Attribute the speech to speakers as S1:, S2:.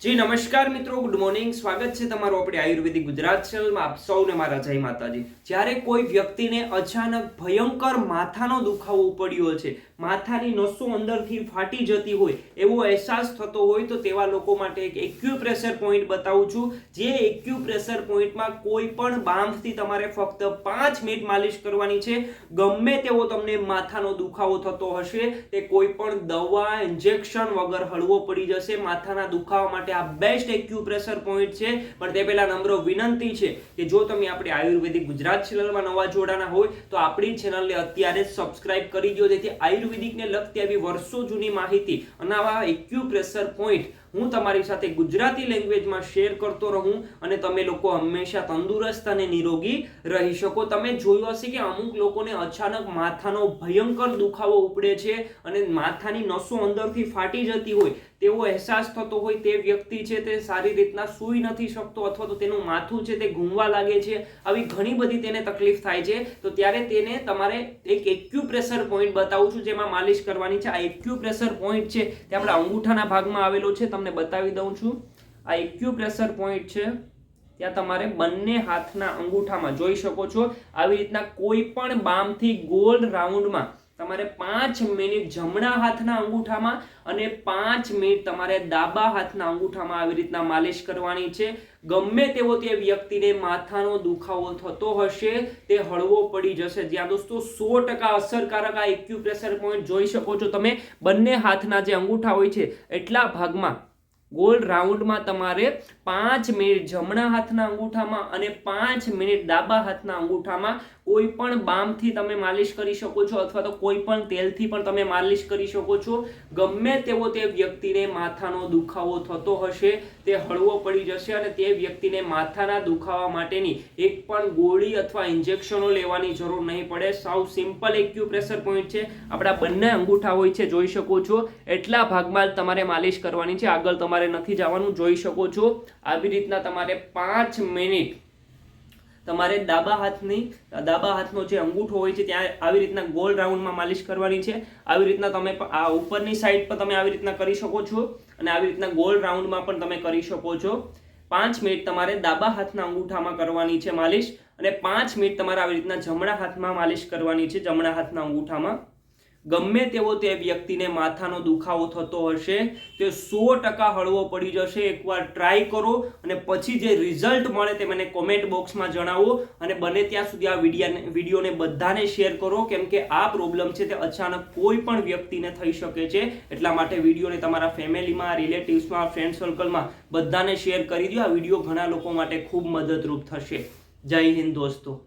S1: જી, નમસ્કાર મિત્રો. Good morning સ્વાગત છે તમારું આપણે આયુર્વેદિક ગુજરાત ચેનલમાં. આપ સૌને મારા જય માતાજી. જ્યારે કોઈ વ્યક્તિને અચાનક ભયંકર માથાનો દુખાવો પડ્યો છે, માથાની નસો અંદરથી ફાટી જતી હોય, એવો અહેસાસ થતો હોય, તો તેવા લોકો માટે એક એક્યુપ્રેશર પોઈન્ટ બતાવું છું. જે એક્યુપ્રેશર પોઈન્ટમાં કોઈ પણ બામ્ફથી તમારે ફક્ત પાંચ મિનિટ માલિશ કરવાની છે. ગમે તેવો તમને માથાનો દુખાવો થતો હશે, તે કોઈ પણ દવા ઇન્જેક્શન વગર હળવો પડી જશે. માથાના દુખાવા માટે આ બેસ્ટ એક્યુપ્રેશર પોઈન્ટ છે. પણ તે પહેલાં નમ્ર વિનંતી છે કે જો તમે આપણે આયુર્વેદિક ગુજરાત ચેનલમાં નવા જોડાના હોય, તો આપણી ચેનલને અત્યારે જ સબસ્ક્રાઇબ કરી દો જેથી આયુર્વેદિકને લગતી આવી વર્ષો જૂની માહિતી અને આવા એક્યુપ્રેશર પોઈન્ટ હું તમારી સાથે ગુજરાતી લેંગ્વેજમાં શેર કરતો રહું અને તમે લોકો હંમેશા તંદુરસ્ત અને નિરોગી રહી શકો. તમે જોયું હશે કે અમુક લોકોને અચાનક માથાનો ભયંકર દુખાવો ઉપડે છે અને માથાની નસો અંદરથી ફાટી જતી હોય, તેવો અહેસાસ થતો હોય તે વ્યક્તિ છે તે સારી રીતના સૂઈ નથી શકતો અથવા તો તેનું માથું છે તે ઘૂમવા લાગે છે, આવી ઘણી બધી તેને તકલીફ થાય છે. તો ત્યારે તેને તમારે એક એક્યુપ્રેશર પોઈન્ટ બતાવું છું, જેમાં માલિશ કરવાની છે. આ એક્યુપ્રેશર પોઈન્ટ છે તે આપણા અંગૂઠાના ભાગમાં આવેલો છે. તમને બતાવી દઉં છું. આ એક્યુપ્રેશર પોઈન્ટ છે. ત્યાં તમારે બંને હાથના અંગૂઠામાં જોઈ શકો છો. આવી રીતના કોઈ પણ બામથી ગોલ રાઉન્ડમાં તમારે પાંચ મિનિટ જમણા હાથના અંગૂઠામાં અને પાંચ મિનિટ તમારે ડાબા હાથના અંગૂઠામાં આવી રીતના માલિશ કરવાની છે. ગમે તેવો તે વ્યક્તિને માથાનો દુખાવો થતો હશે, તે હળવો પડી જશે. જ્યાં દોસ્તો, સો ટકા અસરકારક આ એક્યુપ્રેશર પોઈન્ટ જોઈ શકો છો તમે. બંને હાથના જે અંગૂઠા હોય છે, એટલા ભાગમાં ગોલ રાઉન્ડમાં તમારે પાંચ મિનિટ જમણા હાથના અંગૂઠામાં અને પાંચ મિનિટ ડાબા હાથના અંગૂઠામાં કોઈ પણ બામથી તમે માલિશ કરી શકો છો અથવા તો કોઈ પણ તેલથી પણ તમે માલિશ કરી શકો છો. ગમે તેવો તે વ્યક્તિને માથાનો દુખાવો થતો હશે, તે હળવો પડી જશે અને તે વ્યક્તિને માથાના દુખાવા માટેની એક પણ ગોળી અથવા ઇન્જેક્શનો લેવાની જરૂર નહીં પડે. સાવ સિમ્પલ એક્યુપ્રેશર પોઈન્ટ છે. આપણા બંને અંગૂઠા હોય છે, જોઈ શકો છો. એટલા ભાગમાં તમારે માલિશ કરવાની છે. આગળ તમારે નથી જવાનું, જોઈ શકો છો. આવી રીતના તમારે પાંચ મિનિટ તમારે ડાબા હાથની, ડાબા હાથનો જે અંગૂઠો હોય છે, ત્યાં આવી રીતના ગોલ રાઉન્ડમાં માલિશ કરવાની છે. આવી રીતના તમે આ ઉપરની સાઈડ પર તમે આવી રીતના કરી શકો છો અને આવી રીતના ગોલ રાઉન્ડમાં પણ તમે કરી શકો છો. પાંચ મિનિટ તમારે ડાબા હાથના અંગૂઠામાં કરવાની છે માલિશ અને પાંચ મિનિટ તમારે આવી રીતના જમણા હાથમાં માલિશ કરવાની છે, જમણા હાથના અંગૂઠામાં. ગમે તેવો તે વ્યક્તિને માથાનો દુખાવો થતો હશે, તે સો ટકા હળવો પડી જશે. એકવાર ટ્રાય કરો અને પછી જે રિઝલ્ટ મળે તે મને કોમેન્ટ બોક્સમાં જણાવો અને બને ત્યાં સુધી આ વિડીયાને વિડીયોને બધાને શેર કરો. કેમ કે આ પ્રોબ્લેમ છે તે અચાનક કોઈ પણ વ્યક્તિને થઈ શકે છે. એટલા માટે વિડીયોને તમારા ફેમિલીમાં રિલેટિવ્સમાં ફ્રેન્ડ સર્કલમાં બધાને શેર કરી દો આ વીડિયો ઘણા લોકો માટે ખૂબ મદદરૂપ થશે. જય હિન્દ દોસ્તો.